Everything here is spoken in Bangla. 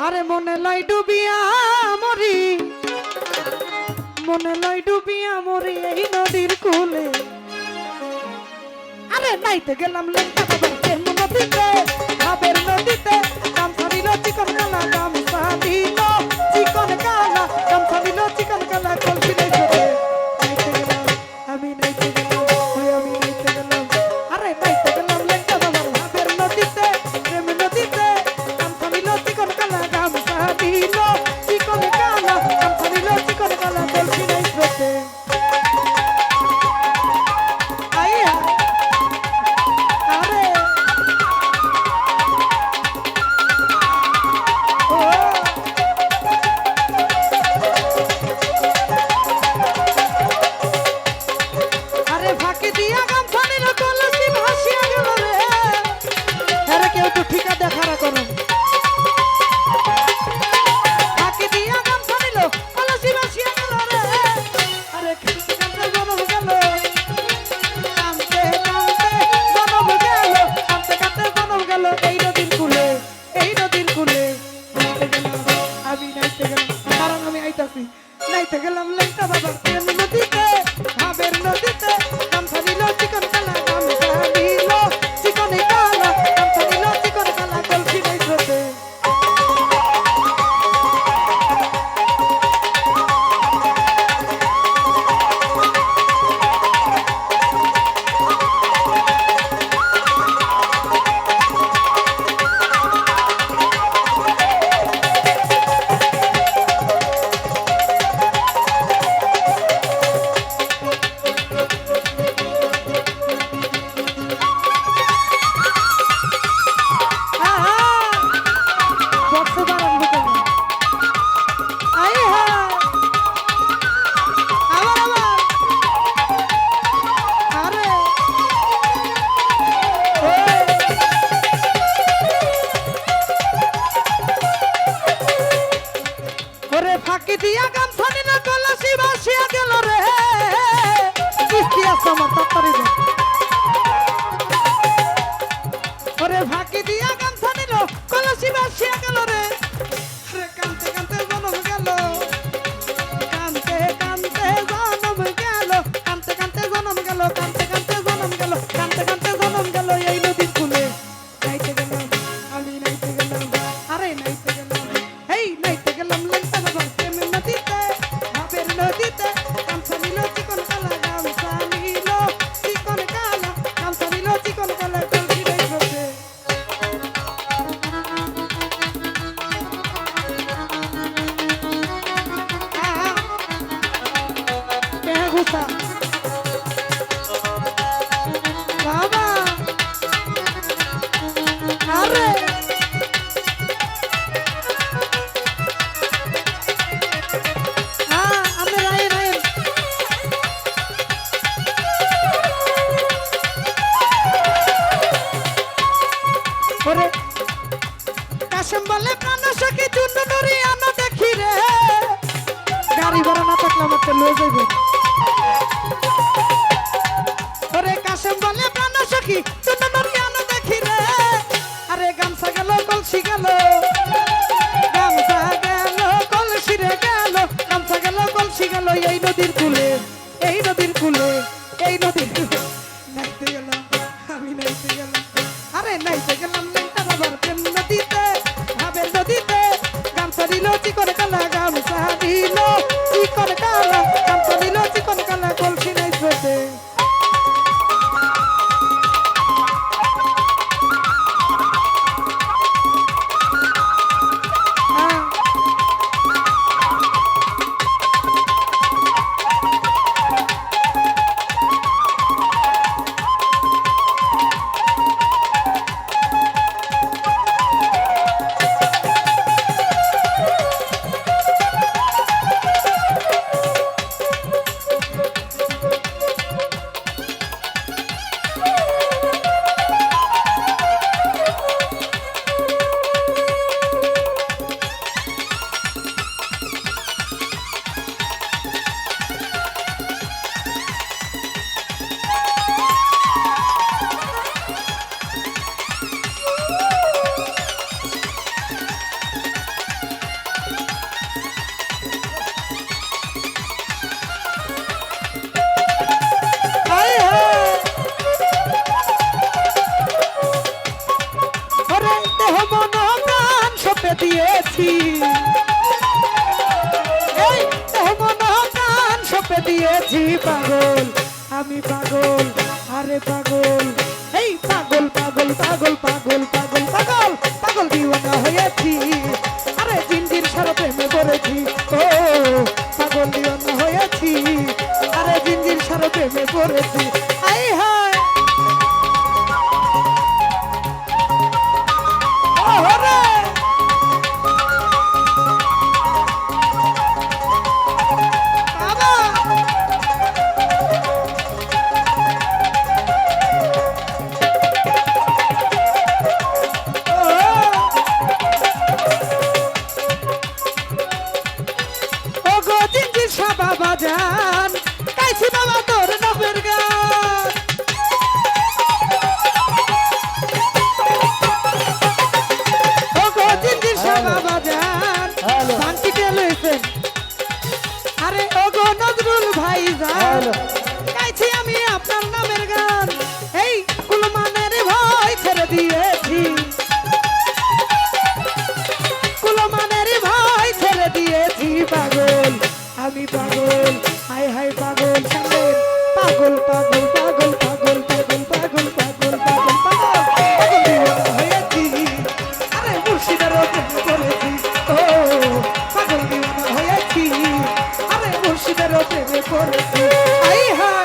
আরে মনে লাই ডুবিয়া মরি। মনে লাই ডুবিয়া মরি এই নদীর কুলে। আরে নাইতে গেলাম লেঙ্কা মনে দিতে ভাবের নদীতে কাম সারিল চিকন আইতে গেলাম। কারণ আমি আইতাছি। নাইতে গেলাম লেঙ্কা বাবার প্রেম নদীতে ভাবের নদীতে ফাঁকি দিয়া গামছা না কলাসি বাসিয়া গেল রে। কিস্তি আসতো আমার তাড়াতাড়ি ওরে ফাঁকি দিয়া হ্যাঁ, কাশেম বলে প্রাণ সখী চুন্নরি আনো দেখি রে। গাড়ি ভাড়া না থাকলে আমাকে লয়ে যাইবে। এই নদীর কুলে এই নদীর কুলে এই নদীর কুলে মাঝি পাগল, আমি পাগল, আরে পাগল। এই পাগল পাগল পাগল পাগল পাগল পাগল পাগল দিওয়ানা হয়েছি। আরে দিন সারা প্রেমে পড়েছি। ও, পাগল দিওয়ানা হয়েছি। আরে দিন সারা প্রেমে পড়েছি। I ha down. I have.